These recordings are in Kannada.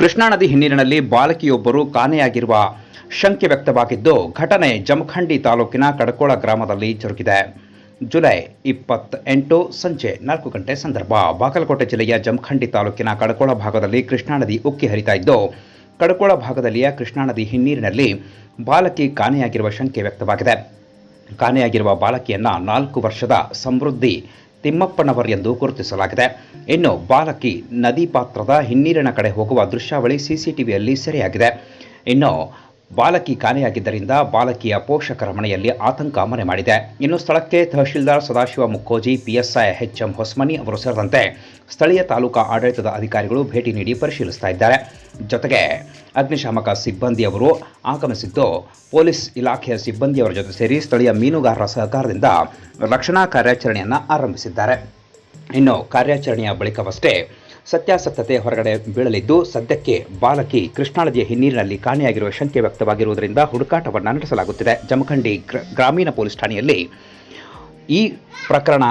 ಕೃಷ್ಣಾ ನದಿ ಹಿನ್ನೀರಿನಲ್ಲಿ ಬಾಲಕಿಯೊಬ್ಬರು ಕಾಣೆಯಾಗಿರುವ ಶಂಕೆ ವ್ಯಕ್ತವಾಗಿದ್ದು, ಘಟನೆ ಜಮಖಂಡಿ ತಾಲೂಕಿನ ಕಡಕೋಳ ಗ್ರಾಮದಲ್ಲಿ ಜರುಗಿದೆ. ಜುಲೈ ಇಪ್ಪತ್ತೆಂಟು ಸಂಜೆ ನಾಲ್ಕು ಗಂಟೆ ಸಂದರ್ಭ. ಬಾಗಲಕೋಟೆ ಜಿಲ್ಲೆಯ ಜಮಖಂಡಿ ತಾಲೂಕಿನ ಕಡಕೋಳ ಭಾಗದಲ್ಲಿ ಕೃಷ್ಣಾ ನದಿ ಉಕ್ಕಿ ಹರಿತಾ ಇದ್ದು, ಕಡಕೋಳ ಭಾಗದಲ್ಲಿಯ ಕೃಷ್ಣಾ ನದಿ ಹಿನ್ನೀರಿನಲ್ಲಿ ಬಾಲಕಿ ಕಾಣೆಯಾಗಿರುವ ಶಂಕೆ ವ್ಯಕ್ತವಾಗಿದೆ. ಕಾಣೆಯಾಗಿರುವ ಬಾಲಕಿಯನ್ನ ನಾಲ್ಕು ವರ್ಷದ ಸಮೃದ್ಧಿ ತಿಮ್ಮಪ್ಪನವರ್ ಎಂದು ಗುರುತಿಸಲಾಗಿದೆ. ಇನ್ನು ಬಾಲಕಿ ನದಿ ಪಾತ್ರದ ಹಿನ್ನೀರಿನ ಕಡೆ ಹೋಗುವ ದೃಶ್ಯಾವಳಿ ಸಿಸಿಟಿವಿಯಲ್ಲಿ ಸೆರೆಯಾಗಿದೆ. ಇನ್ನು ಬಾಲಕಿ ಕಾಣೆಯಾಗಿದ್ದರಿಂದ ಬಾಲಕಿಯ ಪೋಷಕರ ಮನೆಯಲ್ಲಿ ಆತಂಕ ಮನೆ ಮಾಡಿದೆ. ಇನ್ನು ಸ್ಥಳಕ್ಕೆ ತಹಶೀಲ್ದಾರ್ ಸದಾಶಿವ ಮುಕ್ಕೋಜಿ ಪಿಎಸ್ಐ ಎಚ್ಎಂ ಹೊಸ್ಮನಿ ಅವರು ಸೇರಿದಂತೆ ಸ್ಥಳೀಯ ತಾಲೂಕಾ ಆಡಳಿತದ ಅಧಿಕಾರಿಗಳು ಭೇಟಿ ನೀಡಿ ಪರಿಶೀಲಿಸ್ತಾ ಇದ್ದಾರೆ. ಜೊತೆಗೆ ಅಗ್ನಿಶಾಮಕ ಸಿಬ್ಬಂದಿಯವರು ಆಗಮಿಸಿದ್ದು, ಪೊಲೀಸ್ ಇಲಾಖೆಯ ಸಿಬ್ಬಂದಿಯವರ ಜೊತೆ ಸೇರಿ ಸ್ಥಳೀಯ ಮೀನುಗಾರರ ಸಹಕಾರದಿಂದ ರಕ್ಷಣಾ ಕಾರ್ಯಾಚರಣೆಯನ್ನು ಆರಂಭಿಸಿದ್ದಾರೆ. ಇನ್ನು ಕಾರ್ಯಾಚರಣೆಯ ಬಳಿಕವಷ್ಟೇ ಸತ್ಯಾಸತ್ಯತೆ ಹೊರಗಡೆ ಬೀಳಲಿದ್ದು, ಸದ್ಯಕ್ಕೆ ಬಾಲಕಿ ಕೃಷ್ಣಾ ನದಿಯ ಹಿನ್ನೀರಿನಲ್ಲಿ ಕಾಣೆಯಾಗಿರುವ ಶಂಕೆ ವ್ಯಕ್ತವಾಗಿರುವುದರಿಂದ ಹುಡುಕಾಟವನ್ನು ನಡೆಸಲಾಗುತ್ತಿದೆ. ಜಮಖಂಡಿ ಗ್ರ- ಗ್ರಾಮೀಣ ಪೊಲೀಸ್ ಠಾಣೆಯಲ್ಲಿ ಈ ಪ್ರಕರಣ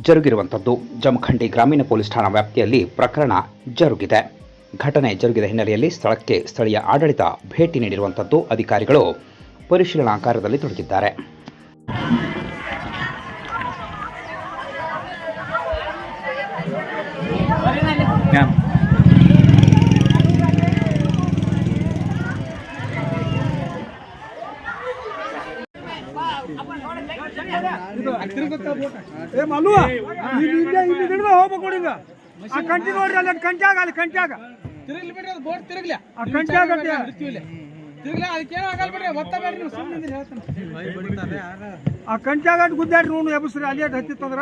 ಜರುಗಿರುವಂಥದ್ದು. ಜಮಖಂಡಿ ಗ್ರಾಮೀಣ ಪೊಲೀಸ್ ಠಾಣಾ ವ್ಯಾಪ್ತಿಯಲ್ಲಿ ಪ್ರಕರಣ ಜರುಗಿದೆ. ಘಟನೆ ಜರುಗಿದ ಹಿನ್ನೆಲೆಯಲ್ಲಿ ಸ್ಥಳಕ್ಕೆ ಸ್ಥಳೀಯ ಆಡಳಿತ ಭೇಟಿ ನೀಡಿರುವಂಥದ್ದು. ಅಧಿಕಾರಿಗಳು ಪರಿಶೀಲನಾ ಕಾರ್ಯದಲ್ಲಿ ತೊಡಗಿದ್ದಾರೆ. ಏ ಮಲ್ಲು ಇಲ್ಲಿ ಇಲ್ಲೇ ಹಿಡಿದು ಹೋಗ್ಬೇಕು ನೋಡಿ ಈಗ ಆ ಕಂಟಿ ನೋಡ್ರಿ ಅಲ್ಲಿ ಕಂಟ್ಯಾಗ ಅಲ್ಲಿ ಕಂಟ್ಯಾಗ ತಿರುಗ್ಲಿ ಬಿಡ್ರಿ ಅದು ಬೋಟ್ ತಿರುಗ್ಲಿ ಆ ಕಂಟ್ಯಾಗ ಅಡ್ಡಿ. ತಿರುಗ್ಲಿ ಅದಕ್ಕೇನು ಆಗಲ್ಲ ಬಿಡ್ರಿ ಒತ್ತ ಬೇಡ್ರಿ ನೀವು ಸುಮ್ಮನೆ ಹೇಳ್ತಾನೆ ಆ ಕಂಟ್ಯಾಗ ಅಡ್ಡಿ ಗುದ್ದಾಡ್ರಿ ನೋಡು ಎಬ್ಸ್ರಿ ಅಲ್ಲಿ ಹತ್ತಿತ್ತಂದ್ರ